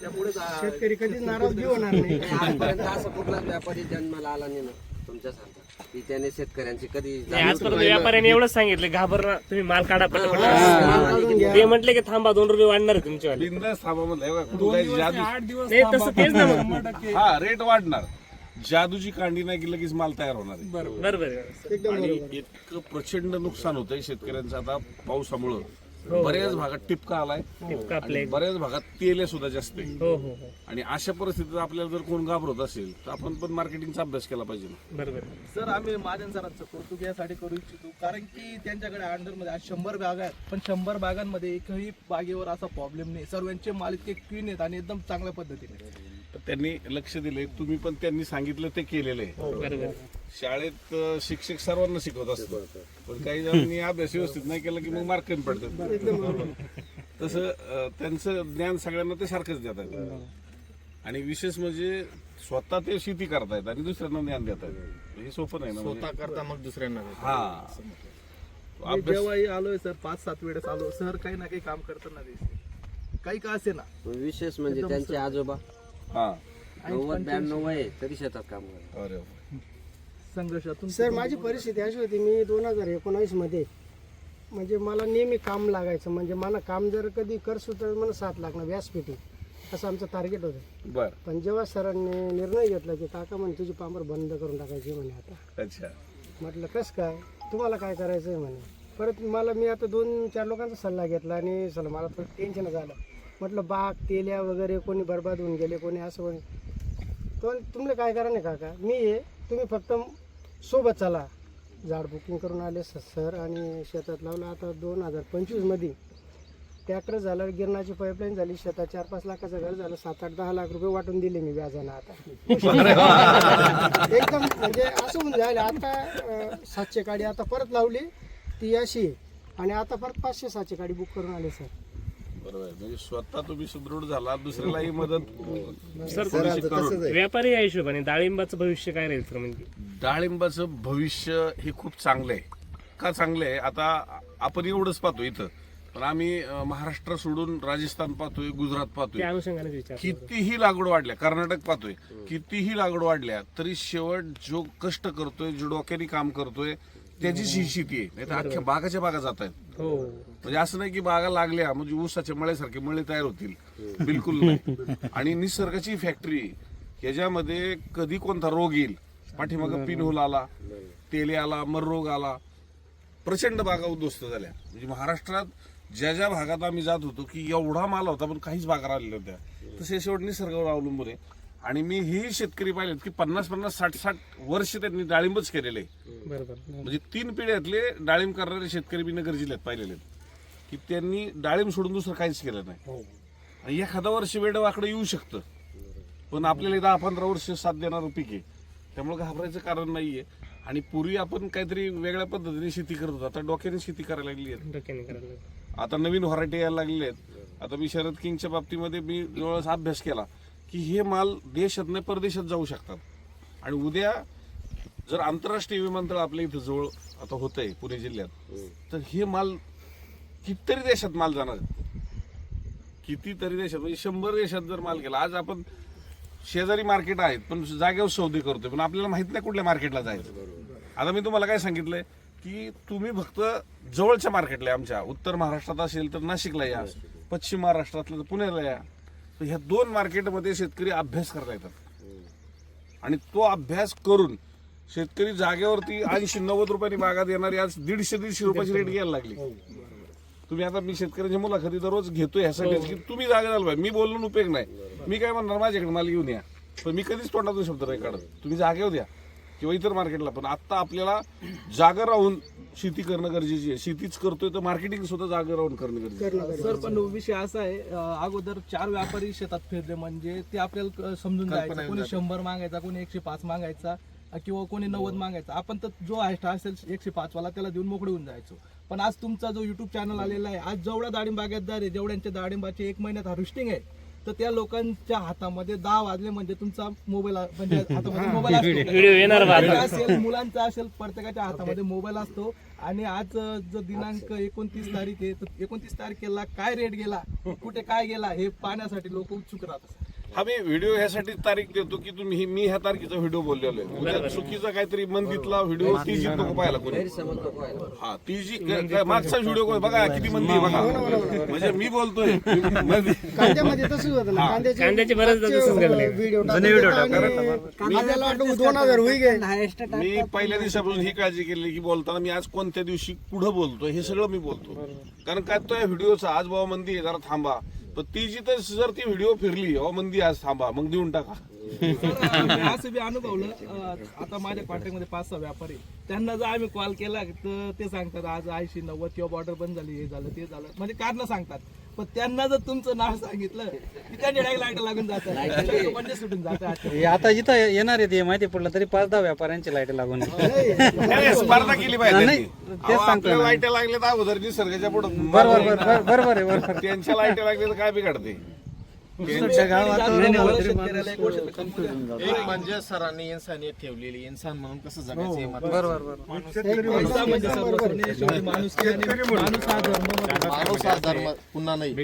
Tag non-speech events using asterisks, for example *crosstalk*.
त्यामुळेच आ- शेतकरी कधीच नाराज बी होणार नाही. *laughs* आजपर्यंत असं कुठलाच व्यापारी जन्माला आला नाही ना तुमच्यासारखा. की त्याने शेतकऱ्यांची कधी नाही, आजपर्यंत व्यापाऱ्याने एवढंच सांगितलं घाबरणं तुम्ही माल काढा पटापट. ते म्हटले की थांबा दोन रुपये वाढणार आहे तुमचे वाले. बिंदास थांबा म्हणलं हे बघा, कुठून काय जादू नाही तसं तेच ना मग. हा रेट वाढणार. जादूची कांडी नाही की लगेच माल तयार होणार आहे. बरोबर. आहे. आणि इतकं प्रचंड नुकसान होतंय शेतकऱ्यांचं आता पावसामुळं. बऱ्याच भागात टिपका आलाय. टिपका आपले आणि बऱ्याच भागात तेले सुद्धा जास्त आहे. हो हो हो. आणि अशा परिस्थितीत आपल्याला जर कोण घाबरत असेल तर आपण पण मार्केटिंगचा अभ्यास केला पाहिजे ना. बरोबर. सर आम्ही महाजन सरांचं कौतुक यासाठी करू इच्छितो कारण की त्यांच्याकडे अंडरमध्ये आज शंभर बागा आहेत. पण शंभर बागांमध्ये एकही बागेवर असा प्रॉब्लेम नाही. सर्वांचे माल इतके क्लीन आहेत आणि एकदम चांगल्या पद्धतीने. तर त्यांनी लक्ष दिले तुम्ही पण त्यांनी सांगितलं ते केलेलं आहे बरोबर. आहे. शाळेत शिक्षक सर्वांना शिकवत असतात. पण काही जणांनी अभ्यास व्यवस्थित नाही केला की मग मार्क कमी पडतात. तसं त्यांचं ज्ञान सगळ्यांना ते सारखंच देतात आणि विशेष म्हणजे स्वतः ते शेती करतायत आणि दुसऱ्यांना ज्ञान देत आहेत हे सोपं नाही ना म्हणजे. करता मग दुसऱ्यांना हा. जेव्हाही आलोय सर पाच सात वेळेस आलो. सर काही ना काही काम करताना दिसते काही का असे ना विशेष म्हणजे त्यांचे आजोबा हा. नव्वद ब्याण्णव आहे, तरी शेतात काम अरे वा. संघर्षातून सर माझी परिस्थिती अशी होती मी दोन हजार एकोणावीसमध्ये म्हणजे मला नेहमी काम लागायचं म्हणजे मला काम जर कधी करसू तर मला सात लागणार व्यासपीठी असं आमचं टार्गेट होतं. बर. पण जेव्हा सरांनी निर्णय घेतला की काका म्हणे तुझी पांबर बंद करून टाकायची म्हणे आता. अच्छा. म्हटलं कसं काय? तुम्हाला काय करायचं आहे म्हणे. परत मला मी आता दोन चार लोकांचा सल्ला घेतला आणि चला मला परत टेन्शन झालं. म्हटलं बाग तेल्या वगैरे कोणी बरबाद होऊन गेले कोणी असं कोणी तो तुम्हाला काय करा नाही काका? मी आहे तुम्ही फक्त सोबत चला. झाड बुकिंग करून आले स- सर आणि शेतात लावलं. आता दोन हजार पंचवीसमध्ये ट्रॅक्टर झालं गिरणाची पाईपलाईन झाली शेतात चार पाच लाखाचं घर झालं सात आठ दहा लाख रुपये वाटून दिले मी व्याजानं आता. एकदम म्हणजे असं होऊन जायला आता सातशे गाडी आता परत लावली ती अशी आणि आता परत पाचशे सातशे गाडी बुक करून आले सर. बरोबर आहे. म्हणजे स्वतः तुम्ही सुदृढ झाला दुसऱ्यालाही मदत सर थोडीशी करून व्यापारी या हिशोबाने डाळिंबाचं भविष्य काय राहील सर म्हणजे? डाळिंबाचं भविष्य हे खूप चांगलं आहे का चांगलं आहे आता आपण एवढंच पाहतो इथं. पण आम्ही अं, महाराष्ट्र सोडून राजस्थान पाहतोय गुजरात त्या पाहतोय अनुषंगाने विचार कितीही लागवड वाढल्या कर्नाटक पाहतोय कितीही लागवड वाढल्या तरी शेवट जो कष्ट करतोय जो डोक्याने काम करतोय त्याचीच ही शेती आहे. नाही तर अख्ख्या बागाच्या बागा जात आहेत हो. म्हणजे असं नाही की बागा लागल्या म्हणजे ऊसाच्या मळ्यासारखे मळे तयार होतील. बिलकुल नाही. आणि निसर्गाची फॅक्टरी याच्यामध्ये कधी कोणता रोग येईल पाठीमागं पिनहोल आला तेले आला मररोग आला प्रचंड बागा उद्ध्वस्त झाल्या. म्हणजे महाराष्ट्रात ज्या ज्या भागात आम्ही जात होतो की एवढा माल होता पण काहीच बागा राहिल्या होत्या तसे शेवट निसर्गावर अवलंबून आहे. आणि मी हेही शेतकरी पाहिलेत की पन्नास पन्नास साठ साठ वर्ष त्यांनी डाळिंबच केलेले आहे. बरोबर. म्हणजे तीन पिढ्यातले डाळिंब करणारे शेतकरी मी नगर जिल्ह्यात पाहिलेले की त्यांनी डाळिंब सोडून दुसरं काहीच केलं नाही. आणि एखादा वर्ष वेळ वाकडं येऊ शकतं. पण आपल्याला दहा पंधरा वर्ष साथ देणारं पीक आहे. त्यामुळे घाबरायचं कारण नाहीये. आणि पूर्वी आपण काहीतरी वेगळ्या पद्धतीने शेती करत होतो. आता डोक्याने शेती करायला लागली आहे. आता नवीन व्हरायटी यायला लागलेल्या आहेत. आता मी शरद किंगच्या बाबतीमध्ये मी जवळच अभ्यास केला. की हे माल देशात नाही परदेशात जाऊ शकतात. आणि उद्या जर आंतरराष्ट्रीय विमानतळ आपल्या इथं जवळ आता होत आहे पुणे जिल्ह्यात तर हे माल कितीतरी देशात माल जाणार कितीतरी देशात म्हणजे शंभर देशात जर माल गेला आज आपण शेजारी मार्केट आहेत पण जागेवर सौदे करतोय पण आपल्याला माहीत नाही कुठल्या मार्केटला जायचं. आता मी तुम्हाला काय सांगितलंय की तुम्ही फक्त जवळच्या मार्केटला आमच्या. उत्तर महाराष्ट्रात असेल तर नाशिकला या पश्चिम महाराष्ट्रातलं तर पुण्याला या. तर ह्या दोन मार्केटमध्ये शेतकरी अभ्यास करता येतात. आणि तो अभ्यास करून शेतकरी जागेवरती ऐंशी नव्वद रुपयांनी बागा देणारी आज दीडशे दीडशे रुपयाची रेट घ्यायला लागली. तुम्ही आता मी शेतकऱ्यांच्या मुलाखती दररोज घेतोय ह्यासाठी की तुम्ही जागा झाला पाहिजे मी बोलून उपयोग नाही. मी काय म्हणणार? माझ्याकडे माल घेऊन या. पण मी कधीच तोंडातून शब्द नाही काढत. तुम्ही जागेवर द्या किंवा इतर मार्केटला पण आता आपल्याला जागा राहून शेती करणं गरजेची आहे. शेतीच करतोय तर मार्केटिंग सुद्धा जागा राहून करणं गरजेचं आहे. सर पण विषय असा आहे अं, अगोदर चार व्यापारी शेतात फिरले म्हणजे ते आपल्याला क- समजून जायचं. कोणी शंभर मागायचा कोणी एकशे पाच मागायचा अं, किंवा कोणी नव्वद मागायचा. आपण तर जो आहे असेल एकशे पाच वाला त्याला देऊन मोकळे होऊन जायचो. पण आज तुमचा जो युट्यूब चॅनल आलेला आहे आज जेवढा डाळिंब बागेतदार आहे जेवढ्यांच्या डाळिंबाचे एक महिन्यात हार्वेस्टिंग आहे तर त्या लोकांच्या हातामध्ये दहा वाजले म्हणजे तुमचा मोबाईल म्हणजे *laughs* हातामध्ये मोबाईल असतो. *laughs* मुलांचा. असेल मुलांचा असेल प्रत्येकाच्या हातामध्ये मोबाईल असतो. आणि आज जो दिनांक एकोणतीस तारीख आहे तर एकोणतीस तारखेला काय रेट गेला कुठे काय गेला हे पाहण्यासाठी लोक उत्सुक राहतात. हा मी व्हिडिओ ह्यासाठी तारीख देतो की तुम्ही ही- मी ह्या तारखेचा व्हिडिओ बोललेलो आहे. उद्या चुकीचा काहीतरी मंदीतला व्हिडिओ ती जी नको पाहायला कोणी. हा ती जी काय मागचा व्हिडिओ कोण- बघा किती मंदी आहे बघा. म्हणजे मी बोलतोय कांद्यामध्ये तसंच कांद्याचे आपल्याला वाटतं दोन हजार होई गे मी पहिल्या दिवसापासून ही काळजी केली की बोलताना मी आज कोणत्या दिवशी पुढे बोलतो हे सगळं मी बोलतो. कारण काय तो या व्हिडिओचा आज बाबा मंदी आहे जरा थांबा. पण ती जी तर जर ती व्हिडिओ फिरली. अहो मंदी आज थांबा. मग देऊन टाका. तर मी असं बी अनुभवलं. अं, आता माझ्या कॉन्टॅक्टमध्ये पाच सहा व्यापारी त्यांना जर आम्ही कॉल केला तर ते सांगतात आज ऐंशी नव्वद किंवा बॉर्डर बंद झाली हे झालं ते झालं. म्हणजे कारण सांगतात. पण त्यांना जर तुमचं नाव सांगितलं की त्यांच्या डायरेक्ट लाइट लागून जातात म्हणजे सुटून जातात हे आता जिथं येणार आहे ते माहिती पडलं तरी पाच दहा व्यापाऱ्यांची लाइट लागून *laughs* आहे. नाही, नाही, स्पर्धा केली पाहिजे नाही, त्यांनी. तेच अहो, सांगतोय आपल्या ना. लाईट्या लागल्या अगोदर निसर्गाच्या पुढे बरोबर बरोबर *laughs* बरोबर आहे बरोबर त्यांच्या लाईट्या लागल्या तर काय बिघडते एक म्हणजे सरांनी इन्सानियत ठेवलेली. इन्सान म्हणून कसं जगायचं हे महत्त्वाचं. म्हणजे माणूस हा धर्म माणूस हा धर्म. पुन्हा नाही.